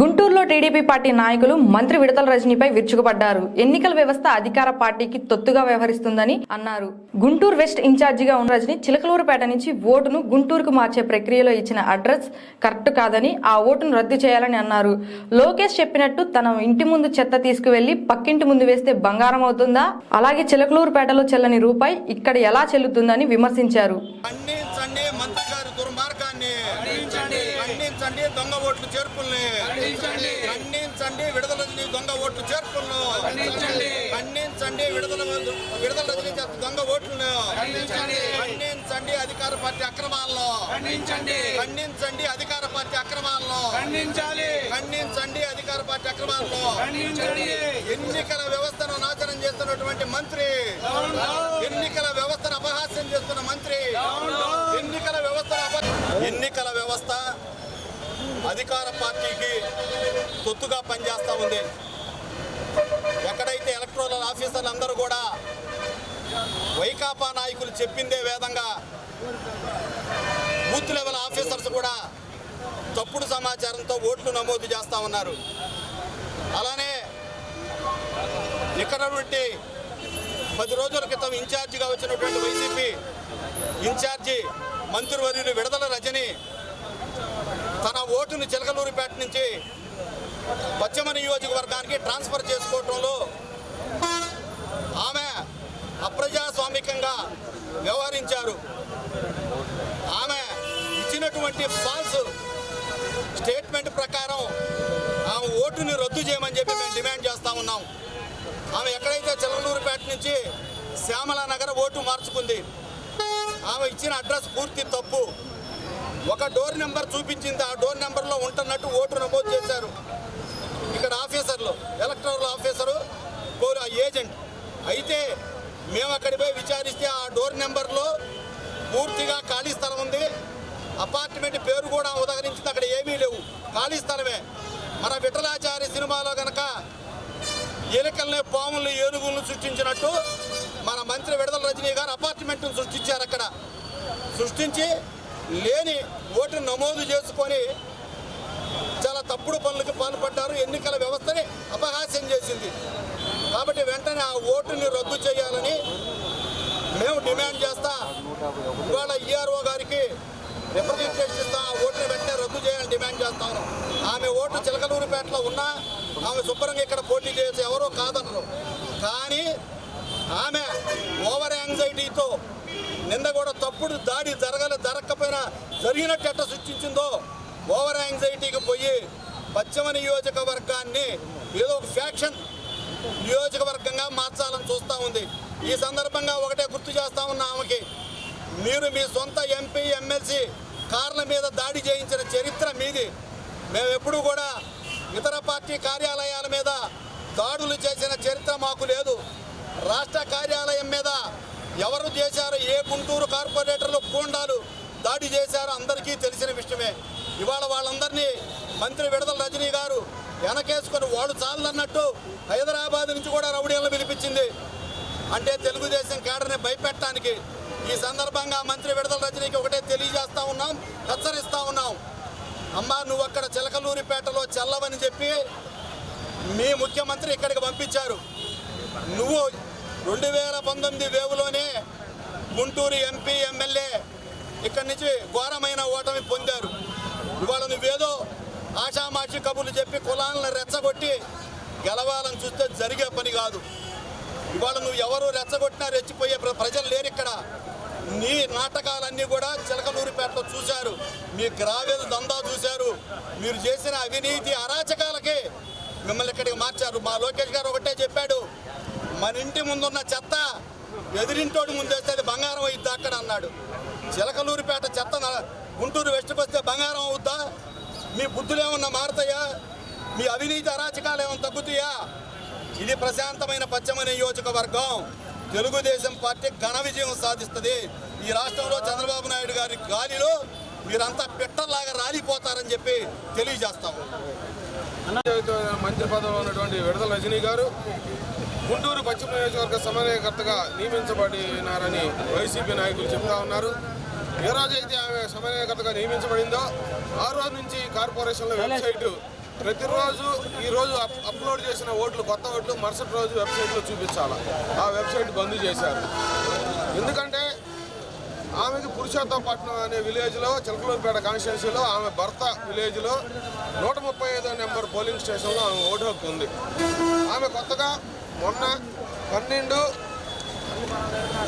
గుంటూరులో TDP party నాయకులు మంత్రి విడతల రజనీపై విరుచుకుపడ్డారు. ఎన్నికల వ్యవస్థ అధికార పార్టీకి తొత్తుగా వ్యవహరిస్తుందని అన్నారు. గుంటూరు వెస్ట్ ఇన్ఛార్జిగా ఉన్న రజని చిలకలూరుపేట నుంచి ఓటును గుంటూరుకు మార్చే ప్రక్రియలో ఇచ్చిన అడ్రస్ కరెక్ట్ కాదని ఆ ఓటును రద్దు చేయాలని అన్నారు. లోకేష్ చెప్పినట్టు తన ఇంటి ముందు చెత్త తీసుకువెళ్ళి పక్కింటి ముందు వేస్తే బంగారం అవుతుందా? అలాగే చిలకలూరుపేటలో చెల్లని రూపాయి ఇక్కడ ఎలా చెల్లుతుందని విమర్శించారు. దొంగ ఓట్లు చేర్పుల్ని ఖండించండి. విడుదల రజనీ దొంగ ఓట్లు చేర్పులను ఖండించండి. విడుదల విడుదల రజనీ దొంగ ఓట్లను ఖండించండి. అధికార పార్టీ అక్రమాలను ఖండించండి. అధికార పార్టీ అక్రమాలను ఖండించాలి. ఖండించండి అధికార పార్టీ అక్రమాలను ఖండించండి. ఎన్నికల వ్యవస్థను నాశనం చేస్తున్నటువంటి మంత్రి ఎన్నికల వ్యవస్థను అపహాస్యం చేస్తున్న మంత్రి ఎన్నికల వ్యవస్థ ఎన్నికల వ్యవస్థ అధికార పార్టీకి తొత్తుగా పనిచేస్తూ ఉంది. ఎక్కడైతే ఎలక్ట్రోనల్ ఆఫీసర్లు అందరూ కూడా వైకాపా నాయకులు చెప్పిందే వేదంగా బూత్ లెవెల్ ఆఫీసర్స్ కూడా తప్పుడు సమాచారంతో ఓట్లు నమోదు చేస్తూ ఉన్నారు. అలానే ఇక్కడ నుండి పది రోజుల క్రితం ఇన్ఛార్జిగా వచ్చినటువంటి వైసీపీ ఇన్ఛార్జి మంత్రివర్యులు విడదల రజని తన ఓటును చిలకలూరిపేట నుంచి పశ్చిమ నియోజకవర్గానికి ట్రాన్స్ఫర్ చేసుకోవటంలో ఆమె అప్రజాస్వామికంగా వ్యవహరించారు. ఆమె ఇచ్చినటువంటి ఫాల్స్ స్టేట్మెంట్ ప్రకారం ఆమె ఓటుని రద్దు చేయమని చెప్పి మేము డిమాండ్ చేస్తా ఉన్నాం. ఆమె ఎక్కడైతే చిలకలూరుపేట నుంచి శ్యామల నగర ఓటు మార్చుకుంది ఆమె ఇచ్చిన అడ్రస్ పూర్తి తప్పు. ఒక డోర్ నెంబర్ చూపించింది. ఆ డోర్ నెంబర్లో ఉంటున్నట్టు ఓటు నమోదు చేశారు. ఇక్కడ ఆఫీసర్లు ఎలక్ట్రల్ ఆఫీసరు కోరు ఏజెంట్. అయితే మేము అక్కడి పోయి విచారిస్తే ఆ డోర్ నెంబర్లో పూర్తిగా ఖాళీ స్థలం ఉంది. అపార్ట్మెంట్ పేరు కూడా ఉదహరించింది. అక్కడ ఏమీ లేవు. ఖాళీ స్థలమే. మన విఠలాచారి సినిమాలో గనక ఎలుకల్ని పాములను ఏనుగులను సృష్టించినట్టు మన మంత్రి విడదల రజనీ గారు అపార్ట్మెంట్ను సృష్టించారు అక్కడ. సృష్టించి లేని ఓటు నమోదు చేసుకొని చాలా తప్పుడు పనులకు పాల్పడ్డారు. ఎన్నికల వ్యవస్థని అపహాస్యం చేసింది. కాబట్టి వెంటనే ఆ ఓటుని రద్దు చేయాలని మేము డిమాండ్ చేస్తా ఇవాళ ఈఆర్ఓ గారికి రిప్రజెంటేషన్ ఇస్తాం ఆ ఓటుని వెంటనే రద్దు చేయాలని డిమాండ్ చేస్తాను ఆమె ఓటు చిలకలూరుపేటలో ఉన్నా ఆమె శుభ్రంగా ఇక్కడ పోటీ చేసి ఎవరో కాదనరు. కానీ ఆమె ఓవర్ యాంగ్జైటీతో నిన్న కూడా ఎప్పుడు దాడి జరగల జరగకపోయినా జరిగినట్టు ఎట్ట సృష్టించిందో ఓవర్ యాంగ్జైటీకి పోయి పశ్చిమ నియోజకవర్గాన్ని ఏదో ఒక ఫ్యాక్షన్ నియోజకవర్గంగా మార్చాలని చూస్తూ ఉంది. ఈ సందర్భంగా ఒకటే గుర్తు చేస్తా ఉన్నా ఆమెకి. మీరు మీ సొంత ఎంపీ ఎమ్మెల్సీ కార్ల మీద దాడి చేయించిన చరిత్ర మీది. మేము ఎప్పుడూ కూడా ఇతర పార్టీ కార్యాలయాల మీద దాడులు చేసిన చరిత్ర మాకు లేదు. రాష్ట్ర కార్యాలయం మీద ఎవరు చేశారో ఏ గుంటూరు కార్పొరేటర్లు పూండాలు దాడి చేశారో అందరికీ తెలిసిన విషయమే. ఇవాళ వాళ్ళందరినీ మంత్రి విడదల రజనీ గారు వెనకేసుకొని వాడు చాలన్నట్టు హైదరాబాద్ నుంచి కూడా రౌడీలను పిలిపించింది. అంటే తెలుగుదేశం కేడర్ని భయపెట్టడానికి ఈ సందర్భంగా మంత్రి విడదల రజనీకి ఒకటే తెలియజేస్తా ఉన్నాం హెచ్చరిస్తా ఉన్నాం. అమ్మ నువ్వు అక్కడ చిలకలూరిపేటలో చల్లవని చెప్పి మీ ముఖ్యమంత్రి ఇక్కడికి పంపించారు. నువ్వు రెండు వేల పంతొమ్మిది వేవులోనే గుంటూరు ఎంపీ ఎమ్మెల్యే ఇక్కడి నుంచి ఘోరమైన ఓటమి పొందారు. ఇవాళ నువ్వేదో ఆషామాషి కబుర్లు చెప్పి కులాలను రెచ్చగొట్టి గెలవాలని చూస్తే జరిగే పని కాదు. ఇవాళ నువ్వు ఎవరు రెచ్చగొట్టినా రెచ్చిపోయే ప్ర- ప్రజలు లేరు ఇక్కడ. నీ నాటకాలన్నీ కూడా చిలకలూరిపేటలో చూశారు. మీ గ్రావెల్ దందా చూశారు. మీరు చేసిన అవినీతి అరాచకాలకే మిమ్మల్ని ఇక్కడికి మార్చారు. మా లోకేష్ గారు ఒకటే చెప్పాడు. మన ఇంటి ముందున్న చెత్త ఎదిరింటోడి ముందు వేస్తే అది బంగారం అయిద్దా అక్కడ అన్నాడు. చిలకలూరిపేట చెత్త న- గుంటూరు వెస్ట్కి వస్తే బంగారం అవుద్దా? మీ బుద్ధులు ఏమన్నా మారుతాయా? మీ అవినీతి అరాచకాలు ఏమన్నా తగ్గుతాయా? ఇది ప్రశాంతమైన పశ్చిమ నియోజకవర్గం. తెలుగుదేశం పార్టీ ఘన విజయం సాధిస్తుంది. ఈ రాష్ట్రంలో చంద్రబాబు నాయుడు గారి గాలిలో మీరంతా పిట్టల్లాగా రాలిపోతారని చెప్పి తెలియజేస్తాము. మంత్రి పదవిలో ఉన్నటువంటి విడదల రజనీ గారు గుంటూరు పశ్చిమ నియోజకవర్గ సమన్వయకర్తగా నియమించబడినారని వైసీపీ నాయకులు చెప్తా ఉన్నారు. ఏ రోజైతే ఆమె సమన్వయకర్తగా నియమించబడిందో ఆ రోజు నుంచి కార్పొరేషన్ల వెబ్సైట్ ప్రతిరోజు ఈరోజు అప్- అప్లోడ్ చేసిన ఓట్లు కొత్త ఓట్లు మరుసటి రోజు వెబ్సైట్లో చూపించాలి. ఆ వెబ్సైట్ బంద్ చేశారు. ఎందుకంటే ఆమెకి పురుషోత్తపట్నం అనే విలేజ్లో చిలకలూరుపేట కాన్స్టిట్యున్సీలో ఆమె భర్త విలేజ్లో నూట ముప్పై ఐదో నెంబర్ పోలింగ్ స్టేషన్లో ఆమె ఓటు హక్కు ఉంది. ఆమె కొత్తగా మొన్న పన్నెండు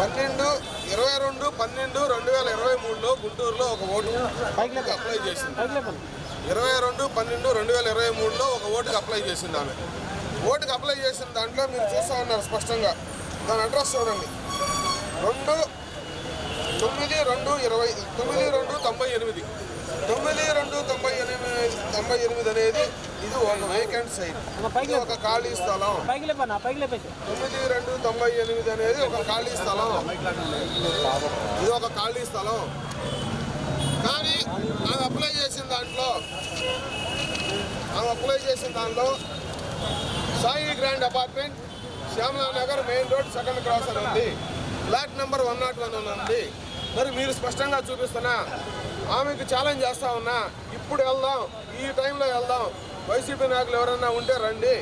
పన్నెండు ఇరవై రెండు పన్నెండు రెండు వేల ఇరవై మూడులో గుంటూరులో ఒక ఓటు అప్లై చేసింది. ఇరవై రెండు పన్నెండు రెండు వేల ఇరవై మూడులో ఒక ఓటుకి అప్లై చేసింది ఆమె. ఓటుకి అప్లై చేసిన దాంట్లో మీరు చూస్తూ ఉన్నారు స్పష్టంగా. దాని అడ్రస్ చూడండి. రెండు తొమ్మిది రెండు ఇరవై తొమ్మిది రెండు తొంభై ఎనిమిది. తొమ్మిది రెండు తొంభై ఎనిమిది తొంభై ఎనిమిది అనేది ఇది ఒక వేకెంట్ సైట్ ఇది ఒక ఖాళీ స్థలం. తొమ్మిది రెండు తొంభై ఎనిమిది అనేది ఒక ఖాళీ స్థలం. ఇది ఒక ఖాళీ స్థలం. కానీ ఆమె అప్లై చేసిన దాంట్లో ఆమె అప్లై చేసిన దాంట్లో Sai grand apartment Shyamala Nagar main road second cross అని ఉంది. Flat number one nought one అని ఉంది. మరి మీరు స్పష్టంగా చూపిస్తున్నా. ఆమెకు ఛాలెంజ్ చేస్తా ఉన్నా ఇప్పుడు వెళ్దాం ఈ టైంలో వెళ్దాం. వైసీపీ నాయకులు ఎవరన్నా ఉంటే రండి.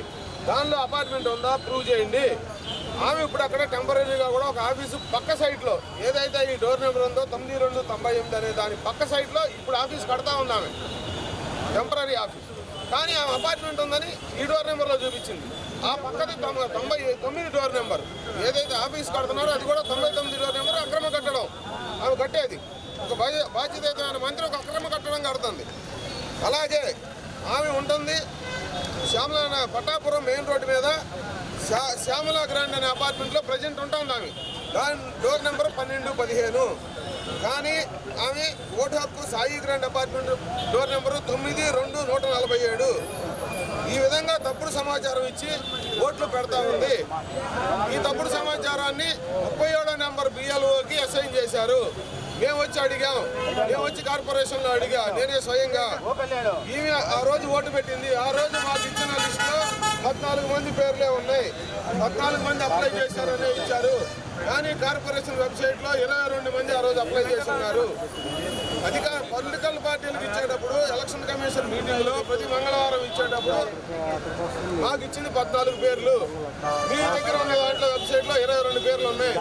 దానిలో అపార్ట్మెంట్ ఉందా? ప్రూవ్ చేయండి. ఆమె ఇప్పుడు అక్కడ టెంపరీగా కూడా ఒక ఆఫీసు పక్క సైట్లో ఏదైతే ఈ డోర్ నెంబర్ ఉందో తొమ్మిది రెండు తొంభై ఎనిమిది అనే దాని పక్క సైట్లో ఇప్పుడు ఆఫీస్ కడతా ఉంది ఆమె. టెంపరీ ఆఫీస్ కానీ ఆ అపార్ట్మెంట్ ఉందని ఈ డోర్ నెంబర్లో చూపించింది. ఆ పక్కది తొంభై తొమ్మిది డోర్ నెంబర్ ఏదైతే ఆఫీస్ కడుతున్నారో అది కూడా తొంభై తొమ్మిది డోర్ నెంబర్ అక్రమ కట్టడం. ఆమె కట్టేది. ఒక బాధ్యతయుతమైన మంత్రి ఒక అక్రమ కట్టడం కడుతుంది. అలాగే ఆమె ఉంటుంది. శ్యామల పట్టాపురం మెయిన్ రోడ్డు మీద శ్యా శ్యామల గ్రాండ్ అనే అపార్ట్మెంట్లో ప్రజెంట్ ఉంటుంది ఆమె. దాని డోర్ నెంబర్ పన్నెండు పదిహేను. కానీ ఆమె ఓటు హక్కు Sai grand apartment door number తొమ్మిది రెండు నూట నలభై ఏడు. ఈ విధంగా తప్పుడు సమాచారం ఇచ్చి ఓట్లు పెడతా ఉంది. ఈ తప్పుడు సమాచారాన్ని ముప్పై ఏడో నెంబర్ బిఎల్ఓకి అసైన్ చేశారు. మేము వచ్చి అడిగాం. మేము వచ్చి కార్పొరేషన్లో అడిగా. నేనే స్వయంగా ఈమె ఆ రోజు ఓటు పెట్టింది. ఆ రోజు మాకు ఇచ్చిన లిస్టులో పద్నాలుగు మంది పేర్లే ఉన్నాయి. పద్నాలుగు మంది అప్లై చేశారనే ఇచ్చారు. కానీ కార్పొరేషన్ వెబ్సైట్లో ఇరవై రెండు మంది ఆ రోజు అప్లై చేస్తున్నారు. అధికార పొలిటికల్ పార్టీలకు ఇచ్చేటప్పుడు ఎలక్షన్ కమిషన్ మీటింగ్లో ప్రతి మంగళవారం ఇచ్చేటప్పుడు మాకు ఇచ్చింది పద్నాలుగు పేర్లు. మీ దగ్గర ఉన్న దాంట్లో వెబ్సైట్లో ఇరవై రెండు పేర్లు ఉన్నాయి.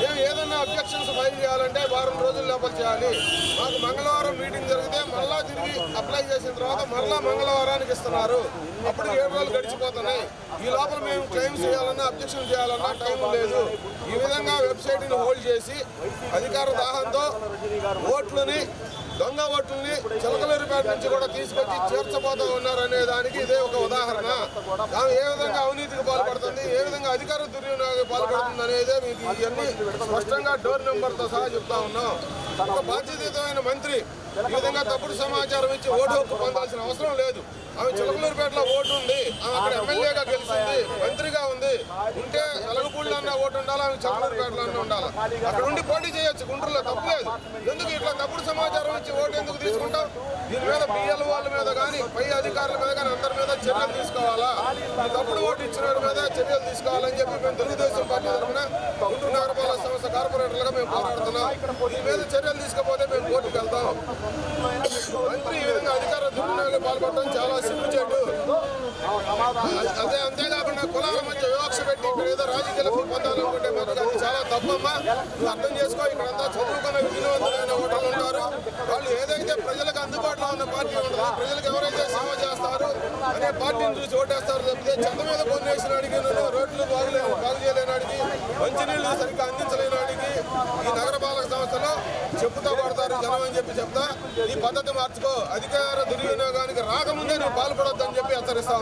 మేము ఏదైనా అబ్జెక్షన్స్ ఫైల్ చేయాలంటే వారం రోజులు లోపల చేయాలి. మాకు మంగళవారం మీటింగ్ జరిగితే మళ్ళా తిరిగి అప్లై చేసిన తర్వాత మళ్ళా మంగళవారానికి ఇస్తున్నారు. అప్పుడు ఏడు రోజులు గడిచిపోతున్నాయి. ఈ లోపల మేము క్లెయిమ్స్ చేయాలన్నా అబ్జెక్షన్ చేయాలన్నా టైం లేదు. ఈ విధంగా వెబ్సైట్ని హోల్డ్ చేసి అధికార దాహంతో ఓట్లని దొంగ ఓట్లని చిలకలూరిపేట నుంచి కూడా తీసుకొచ్చి చేర్చబోతూ ఉన్నారు అనే దానికి ఇదే ఒక ఉదాహరణ. ఆమె ఏ విధంగా అవినీతికి పాల్పడుతుంది ఏ విధంగా అధికార దుర్వినియోగం పాల్పడుతుంది అనేదే మీకు ఇవన్నీ స్పష్టంగా డోర్ నెంబర్తో సహా చెప్తా ఉన్నాం. ఒక బాధ్యతయుతమైన మంత్రి ఈ విధంగా తప్పుడు సమాచారం ఇచ్చి ఓటు హక్కు పొందాల్సిన అవసరం లేదు. ఆమె చిలకలూరుపేటలో ఓటు ఉంది. ఆమె అక్కడ ఎమ్మెల్యేగా గెలిచింది మంత్రిగా ఉంది. ఉంటే నలగపూడిలో అన్న ఓటు ఉండాలి ఆమె చిలకలూరుపేటలో అన్న ఉండాలి? అక్కడ ఉండి పోటీ చేయొచ్చు గుంటూరులో తప్పులేదు ఎందుకు ఇట్లా తప్పుడు సమాచారం ఇచ్చి ఓటు ఎందుకు తీసుకుంటాం దీని మీద బిఎల్ వాళ్ళ మీద కానీ పై అధికారుల మీద కానీ అందరి మీద చర్యలు తీసుకోవాలా? తప్పుడు ఓటు ఇచ్చిన వారి మీద చర్యలు తీసుకోవాలని చెప్పి మేము తెలుగుదేశం పార్టీ తరఫున గుంటూరు నగరపాలక సంస్థ కార్పొరేటర్లుగా మేము పోరాడుతున్నాం మీద చర్యలు తీసుకపోతే మేము కోర్టుకు వెళ్తాం. మంత్రి ఈ విధంగా అధికార దుర్వినియోగం పాల్పడటం చాలా సిగ్గుచేటు. అదే అంతేకాకుండా కులాల మధ్య వివక్ష పెట్టి ఇక్కడ ఏదో రాజకీయ పొందాలనుకుంటే మాత్రం అది చాలా తప్పమ్మా. నువ్వు అర్థం చేసుకో ఇక్కడ అంతా చదువుకున్న విజయవంతులైన ఓటర్లు ఉంటారు. వాళ్ళు ఏదైతే ప్రజలకు అందుబాటులో ఉన్న పార్టీ ఉంటుందో ప్రజలకు ఎవరైతే అనే పార్టీని చూసి ఓటేస్తారు తప్పితే చెత్త మీద కొన్నేసిన అడిగి రోడ్లు బాగులేవు బాగు చేయలేనాడికి మంచినీళ్ళు సరిగ్గా అందించలేని అడిగి ఈ నగరపాలక సంస్థలో చెప్పుతా పడతారు జనం అని చెప్పి చెప్తా. ఈ పద్ధతి మార్చుకో. అధికార దుర్వినియోగానికి రాకముందే నువ్వు పాల్పడొద్దని చెప్పి హెచ్చరిస్తా